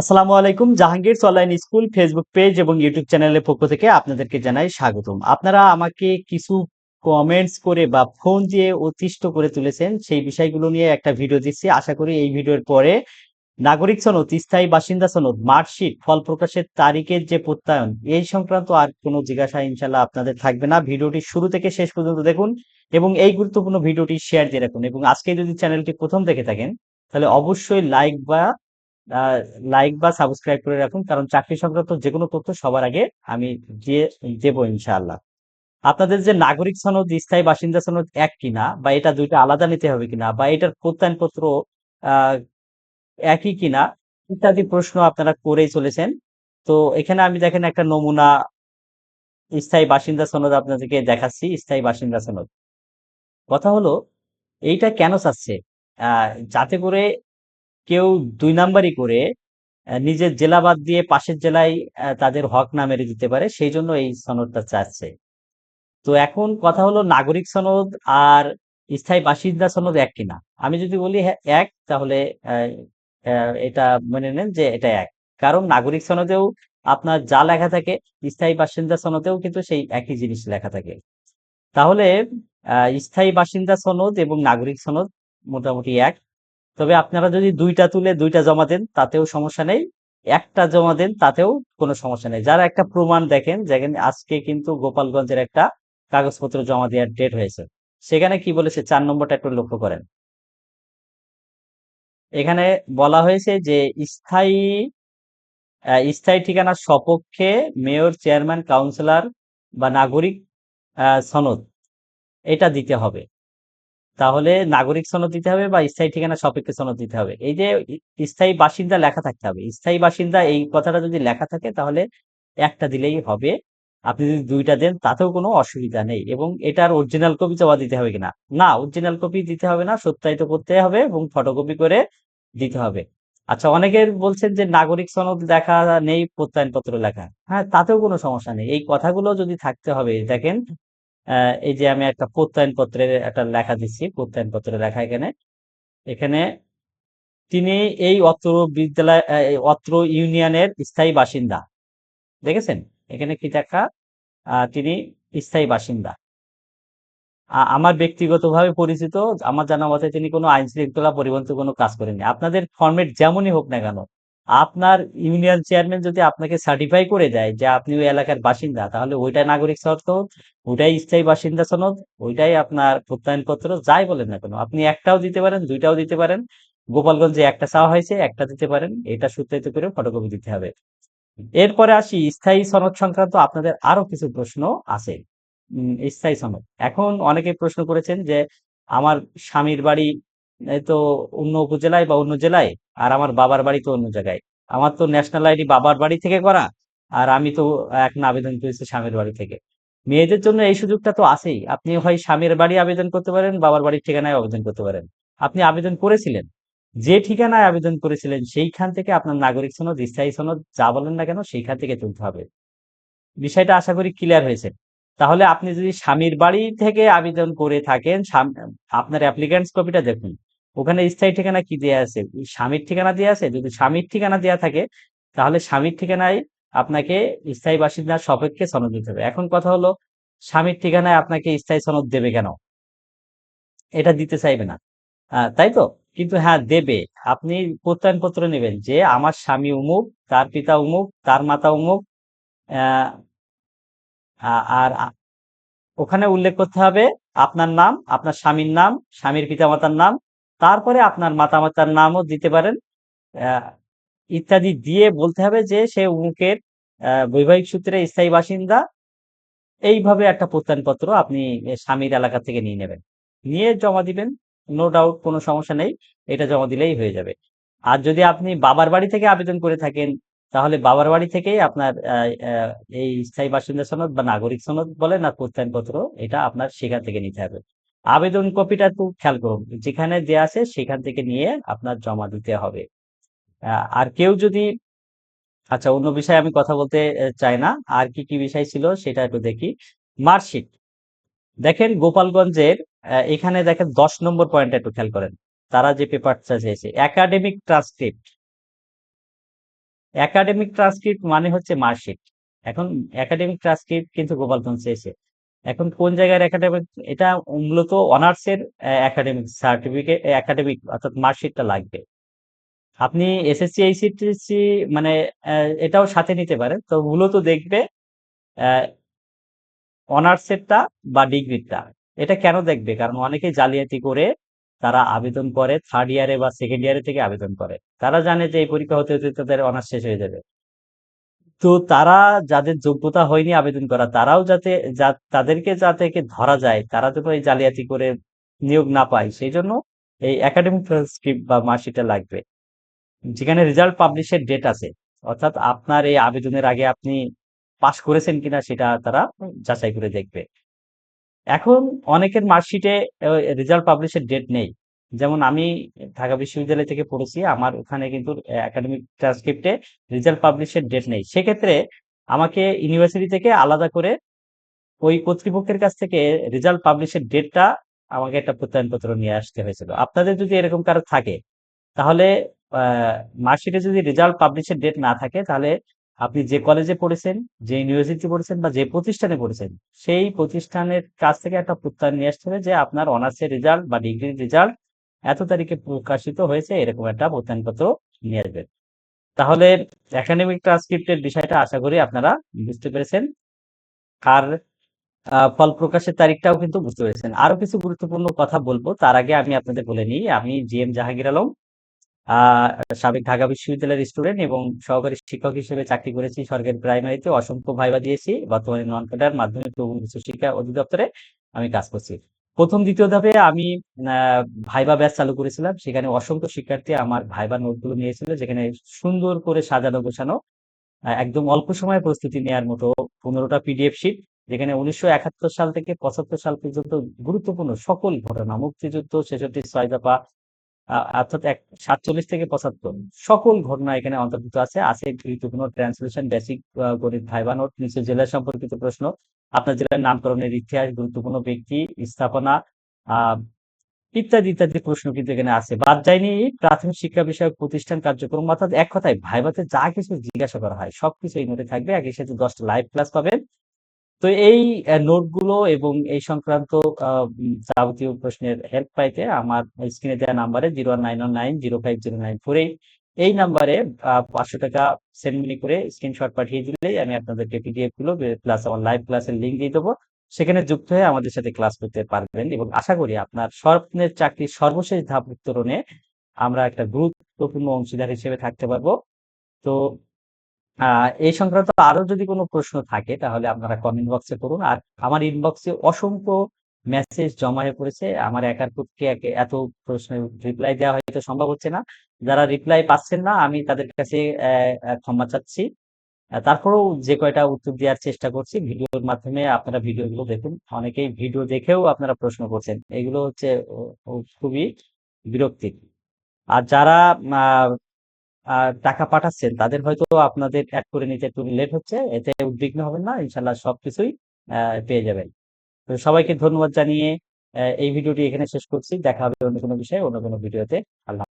আসসালামু আলাইকুম, Jahangir online school Facebook page এবং ইউটিউব চ্যানেলের পক্ষ থেকে আপনাদেরকে জানাই স্বাগতম। আপনারা আমাকে কিছু কমেন্টস করে বা ফোন দিয়ে অতিষ্ঠ করে তুলেছেন, সেই বিষয়গুলো নিয়ে একটা ভিডিও দিচ্ছি। আশা করি এই ভিডিওর পরে নাগরিক সনদ, স্থায়ী বাসিন্দা সনদ মার্কশিট ফল প্রকাশের তারিখের যে প্রত্যয়ন, এই সংক্রান্ত আর কোনো জিজ্ঞাসা ইনশাল্লাহ আপনাদের থাকবে না। ভিডিওটি শুরু থেকে শেষ পর্যন্ত দেখুন এবং এই গুরুত্বপূর্ণ ভিডিওটি শেয়ার দিয়ে রাখুন এবং আজকে যদি চ্যানেলটি প্রথম দেখে থাকেন, তাহলে অবশ্যই লাইক বা লাইক বা সাবস্ক্রাইব করে রাখুন, কারণ চাকরি সংক্রান্ত যে কোনো তথ্য সবার আগে আমি দিয়ে দেবো ইনশাআল্লাহ। আপনাদের যে নাগরিক সনদ, স্থায়ী বাসিন্দা সনদ এক কিনা, বা এটা দুইটা আলাদা নিতে হবে কিনা, বা এটার প্রত্যয়নপত্র একই কিনা, ইত্যাদি প্রশ্ন আপনারা করেই চলেছেন। তো এখানে আমি দেখেন একটা নমুনা, স্থায়ী বাসিন্দা সনদ আপনাদেরকে দেখাচ্ছি, স্থায়ী বাসিন্দা সনদ। কথা হলো, এইটা কেন চাচ্ছে? যাতে করে কেউ দুই নাম্বারই করে নিজের জেলা বাদ দিয়ে পাশের জেলায় তাদের হক না মেরে দিতে পারে, সেই জন্য এই সনদটা চাচ্ছে। তো এখন কথা হলো নাগরিক সনদ আর স্থায়ী বাসিন্দা সনদ এক কিনা? আমি যদি বলি হ্যাঁ এক, তাহলে এটা মেনে নেন যে এটা এক। কারণ নাগরিক সনদেও আপনার যা লেখা থাকে, স্থায়ী বাসিন্দা সনদেও কিন্তু সেই একই জিনিস লেখা থাকে। তাহলে স্থায়ী বাসিন্দা সনদ এবং নাগরিক সনদ মোটামুটি এক। তবে আপনারা যদি দুইটা তুলে দুইটা জমা দেন, তাতেও সমস্যা নেই। একটা জমা দেন, তাতেও কোনো সমস্যা নেই। যারা একটা প্রমাণ দেখেন যেখানে আজকে কিন্তু গোপালগঞ্জের একটা কাগজপত্র জমা দেওয়ার ডেট হয়েছে। সেখানে কি বলেছে? চার নম্বরটা একটু লক্ষ্য করেন। এখানে বলা হয়েছে যে স্থায়ী স্থায়ী ঠিকানার সপক্ষে মেয়র, চেয়ারম্যান, কাউন্সিলর বা নাগরিক সনদ। এটা দিতে হবে। তাহলে নাগরিক সনদ দিতে হবে বা স্থায়ী ঠিকানা সাপেক্ষে সনদ দিতে হবে। এই যে স্থায়ী বাসিন্দা লেখা থাকতে হবে। স্থায়ী বাসিন্দা এই কথাটা যদি লেখা থাকে তাহলে একটা দিলেই হবে। আপনি যদি দুইটা দেন তাতেও কোনো অসুবিধা নেই এবং এটার অরিজিনাল কপি জমা দিতে হবে কিনা? না অরিজিনাল কপি দিতে হবে না, সত্যায়িত করতে হবে এবং ফটোকপি করে দিতে হবে। আচ্ছা অনেকের বলছেন যে নাগরিক সনদ লেখা নেই, প্রত্যয়নপত্র লেখা। হ্যাঁ তাতেও কোনো সমস্যা নেই। এই কথাগুলো যদি থাকতে হবে, দেখেন এই যে আমি একটা প্রত্যয়ন পত্রের একটা লেখা দিচ্ছি প্রত্যয়ন পত্রের লেখা এখানে। এখানে তিনি এই অত্র বিদ্যালয় অত্র ইউনিয়নের স্থায়ী বাসিন্দা। দেখেছেন? এখানে কি দেখা তিনি স্থায়ী বাসিন্দা। আমার ব্যক্তিগতভাবে পরিচিত, আমার জানা মতে তিনি কোনো আইন শৃঙ্খলা পরিবর্তন কোনো কাজ করেননি। আপনাদের ফরম্যাট যেমনই হোক না কেন আপনার ইউনিয়ন চেয়ারম্যান যদি আপনাকে সার্টিফাই করে দেয় যে আপনি ওই এলাকার বাসিন্দা, তাহলে ওইটাই নাগরিক সনদ, ওইটাই স্থায়ী বাসিন্দা সনদ, ওইটাই আপনার প্রত্যয়নপত্র, যাই বলেন না কেন, আপনি একটাও দিতে পারেন, দুইটাও দিতে পারেন। গোপালগঞ্জে একটা চাওয়া হয়েছে, একটা দিতে পারেন, এটা সত্যায়িত করে ফটোকপি দিতে হবে। এরপরে আসি, স্থায়ী সনদ সংক্রান্ত আপনাদের আরও কিছু প্রশ্ন আছে। স্থায়ী সনদ। এখন অনেকে প্রশ্ন করেছেন যে, আমার স্বামীর বাড়ি তো অন্য উপজেলায় বা অন্য জেলায়, আর আমার বাবার বাড়ি তো অন্য জায়গায়। আমার তো ন্যাশনাল আইডি বাবার বাড়ি থেকে করা, আর আমি তো এখন আবেদন করেছি স্বামীর বাড়ি থেকে। মেয়েদের জন্য এই সুযোগটা তো আছেই। আপনি হয় স্বামীর বাড়ি আবেদন করতে পারেন, বাবার বাড়ির ঠিকানায় আবেদন করতে পারেন। আপনি আবেদন করেছিলেন, যে ঠিকানায় আবেদন করেছিলেন, সেইখান থেকে আপনার নাগরিক সনদ, স্থায়ী সনদ, যা বলেন না কেন, সেইখান থেকে তুলতে হবে। বিষয়টা আশা করি ক্লিয়ার হয়েছে। তাহলে আপনি যদি স্বামীর বাড়ি থেকে আবেদন করে থাকেন আপনার অ্যাপ্লিক্যান্টস কপিটা দেখুন। ওখানে স্থায়ী ঠিকানা কি দেয়া আছে? স্বামীর ঠিকানা দেয়া আছে? যদি স্বামীর ঠিকানা দেয়া থাকে, তাহলে স্বামীর ঠিকানায় আপনাকে স্থায়ী বাসিন্দার সপক্ষে সনদ দিতে হবে। এখন কথা হলো, স্বামীর ঠিকানায় আপনাকে স্থায়ী সনদ দেবে কেন? এটা দিতে চাইবে না। তাই তো? কিন্তু হ্যাঁ দেবে। আপনি প্রত্যয়নপত্র নেবেন যে, আমার স্বামী উমুক, তার পিতা উমুক, তার মাতা উমুক আর ওখানে উল্লেখ করতে হবে, আপনার নাম, আপনার স্বামীর নাম, স্বামীর পিতামাতার নাম তারপরে আপনার মাতামাতার নামও দিতে পারেন। ইত্যাদি দিয়ে বলতে হবে যে সে উমুকের বৈবাহিক সূত্রে স্থায়ী বাসিন্দা। এইভাবে একটা প্রত্যয়নপত্র আপনি স্বামীর এলাকা থেকে নিয়ে নেবেন। নিয়ে জমা দিবেন নো ডাউট কোনো সমস্যা নেই, এটা জমা দিলেই হয়ে যাবে। আর যদি আপনি বাবার বাড়ি থেকে আবেদন করে থাকেন, তাহলে বাবার বাড়ি থেকেই আপনার এই স্থায়ী বাসিন্দা সনদ বা নাগরিক সনদ বলেন আর প্রত্যয়নপত্র, এটা আপনার সেখান থেকে নিতে হবে। আবেদন কপিটা একটু খেয়াল করুন, যেখানে যে আছে সেখান থেকে নিয়ে আপনার জমা দিতে হবে। আর কেউ যদি আচ্ছা অন্য বিষয়ে আমি কথা বলতে চাই না। আর কি কি বিষয় ছিল সেটা একটু দেখি। মার্কশিট। দেখেন গোপালগঞ্জের এখানে দেখেন দশ নম্বর পয়েন্ট একটু খেয়াল করেন। তারা যে পেপারটা চেয়েছে একাডেমিক ট্রান্সক্রিপ্ট। একাডেমিক ট্রান্সক্রিপ্ট মানে হচ্ছে মার্কশিট। এখন একাডেমিক ট্রান্সক্রিপ্ট কিন্তু গোপালগঞ্জ এসে এখন কোন জায়গার একাডেমিক এটা মূলত অনার্স এর একাডেমিক সার্টিফিকেট একাডেমিক অর্থাৎ মার্কশিটটা লাগবে। আপনি এসএসসি এইচএসসি মানে এটাও সাথে নিতে পারেন। তো মূলত দেখবে অনার্সেরটা বা ডিগ্রিটা এটা কেন দেখবে? কারণ অনেকে জালিয়াতি করে তারা আবেদন করে থার্ড ইয়ারে বা সেকেন্ড ইয়ারে থেকে আবেদন করে। তারা জানে যে এই পরীক্ষা হতে হতে তাদের অনার্স শেষ হয়ে যাবে। তো তারা যাদের যোগ্যতা হয়নি আবেদন করা, তারাও যাতে তাদেরকে যাতে ধরা যায়, তারা যেন এই জালিয়াতি করে নিয়োগ না পায়, সেই জন্য এই একাডেমিক ট্রান্সক্রিপ্ট বা মার্কশিটটা লাগবে। যেখানে রেজাল্ট পাবলিশের ডেট আছে, অর্থাৎ আপনার এই আবেদনের আগে আপনি পাশ করেছেন কিনা সেটা তারা যাচাই করে দেখবে। এখন অনেকের মার্কশিটে রেজাল্ট পাবলিশের ডেট নেই। যেমন আমি ঢাকা বিশ্ববিদ্যালয় থেকে পড়েছি, আমার ওখানে কিন্তু একাডেমিক ট্রান্সক্রিপ্টে রেজাল্ট পাবলিশের ডেট নেই। সেক্ষেত্রে আমাকে ইউনিভার্সিটি থেকে আলাদা করে ওই কর্তৃপক্ষের কাছ থেকে রেজাল্ট পাবলিশের ডেটটা আমাকে একটা প্রত্যয়নপত্র নিয়ে আসতে হয়েছিল। আপনাদের যদি এরকম কারও থাকে, তাহলে মার্কশিটে যদি রেজাল্ট পাবলিশের ডেট না থাকে, তাহলে আপনি যে কলেজে পড়েছেন, যে ইউনিভার্সিটি পড়েছেন বা যে প্রতিষ্ঠানে পড়েছেন, সেই প্রতিষ্ঠানের কাছ থেকে একটা প্রত্যয়ন নিয়ে আসতে হবে যে আপনার অনার্সের রেজাল্ট বা ডিগ্রির রেজাল্ট এত তারিখে প্রকাশিত হয়েছে, এরকম একটা প্রত্যয়নপত্র নিয়ে আসবেন। তাহলে একাডেমিক ট্রান্সক্রিপ্টের বিষয়টা আশা করি আপনারা বুঝতে পেরেছেন। আর ফল প্রকাশের তারিখটাও কিন্তু বুঝতে পেরেছেন। আরও কিছু গুরুত্বপূর্ণ কথা বলব, তার আগে আমি আপনাদের বলে নিই, আমি জি এম জাহাঙ্গীর আলম সাবেক ঢাকা বিশ্ববিদ্যালয়ের স্টুডেন্ট এবং সহকারী শিক্ষক হিসেবে চাকরি করেছি সরকারি প্রাইমারিতে অসংখ্য ভাইবা দিয়েছি। বর্তমানে নন ক্যাডার মাধ্যমিক এবং উচ্চ শিক্ষা অধিদপ্তরে আমি কাজ করছি। প্রথম, দ্বিতীয় ধাপে আমি ভাইবা ব্যাচ চালু করেছিলাম। সেখানে অসংখ্য শিক্ষার্থী আমার ভাইবা নোটগুলো নিয়েছিল, যেখানে সুন্দর করে সাজানো, গোছানো একদম অল্প সময়ে প্রস্তুতি নেওয়ার মতো পনেরোটা পিডিএফ শিট যেখানে উনিশশো একাত্তর সাল থেকে পঁচাত্তর সাল পর্যন্ত গুরুত্বপূর্ণ সকল ঘটনা, মুক্তিযুদ্ধ, ছেষট্টি, ছয় দফা অর্থাৎ এক সাতচল্লিশ থেকে পঁচাত্তর। সকল ঘটনা এখানে অন্তর্ভুক্ত আছে। আছে গুরুত্বপূর্ণ ট্রান্সলেশন বেসিক গণিত ভাইবা নোট, নিচে জেলা সম্পর্কিত প্রশ্ন। আপনার জেলার নামকরণের ইতিহাস, গুরুত্বপূর্ণ ব্যক্তি, স্থাপনা ইত্যাদি ইত্যাদি প্রশ্ন কিন্তু এখানে আছে। বাদ যায়নি, প্রাথমিক শিক্ষা বিষয়ক প্রতিষ্ঠান কার্যক্রম, অর্থাৎ এক কথায় ভাইভাতে যা কিছু জিজ্ঞাসা করা হয়, সবকিছু এই নোটে থাকবে। একই সাথে দশটা লাইভ ক্লাস পাবেন। তো এই নোটগুলো এবং এই সংক্রান্ত যাবতীয় প্রশ্নের হেল্প পাইতে আমার স্ক্রিনে দেওয়া নাম্বারে zero nine one nine zero five zero nine four eight এই নাম্বারে পাঁচশো টাকা সেন্ড মানি করে স্ক্রিনশট পাঠিয়ে দিলেই আমি আপনাদেরকে পিডিএফগুলো প্লাস আমার লাইভ ক্লাসের লিঙ্ক দিয়ে দেবো। সেখানে যুক্ত হয়ে আমাদের সাথে ক্লাস করতে পারবেন এবং আশা করি আপনার স্বপ্নের চাকরির সর্বশেষ ধাপ উত্তরণে আমরা একটা গুরুত্বপূর্ণ অংশীদার হিসেবে থাকতে পারব। তো এই সংক্রান্ত আরও যদি কোনো প্রশ্ন থাকে, তাহলে আপনারা কমেন্ট বক্সে করুন আর আমার ইনবক্সে অসংখ্য মেসেজ জমা হয়ে পড়েছে। আমার একার পক্ষে এত প্রশ্নের রিপ্লাই দেওয়া হয়তো সম্ভব হচ্ছে না। যারা রিপ্লাই পাচ্ছেন না, আমি তাদের কাছে ক্ষমা চাচ্ছি। তারপরেও যে কয়টা উত্তর দেওয়ার চেষ্টা করছি, ভিডিওর মাধ্যমে আপনারা ভিডিওগুলো দেখুন। অনেকেই ভিডিও দেখেও আপনারা প্রশ্ন করছেন। এগুলো হচ্ছে খুবই বিরক্তির। আর যারা টাকা পাঠাচ্ছেন, তাদের হয়তো আপনাদের অ্যাড করে নিতে একটু লেট হচ্ছে, এতে উদ্বিগ্ন হবেন না ইনশাল্লাহ সবকিছুই পেয়ে যাবেন। তো সবাইকে ধন্যবাদ জানিয়ে এই ভিডিওটি এখানে শেষ করছি, দেখা হবে অন্য কোনো বিষয়ে, অন্য কোনো ভিডিওতে। আল্লাহ